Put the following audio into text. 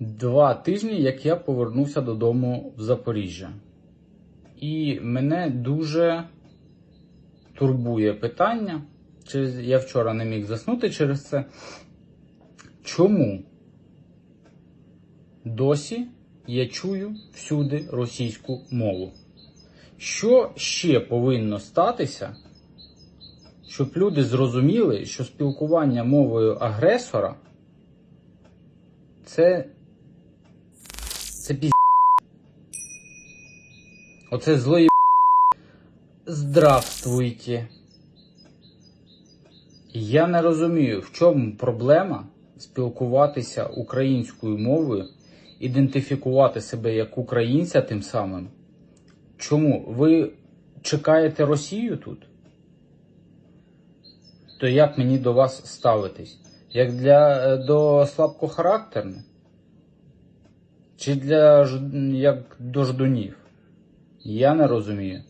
Два тижні, як я повернувся додому в Запоріжжя. І мене дуже турбує питання. Я вчора не міг заснути через це. Чому досі я чую всюди російську мову? Що ще повинно статися, щоб люди зрозуміли, що спілкування мовою агресора це. Це пі... Оце злої. Здравствуйте. Я не розумію, в чому проблема спілкуватися українською мовою, ідентифікувати себе як українця тим самим. Чому? Ви чекаєте Росію тут? То як мені до вас ставитись? Як для е, до слабкохарактерних? Чи для як до ждунів? Я не розумію.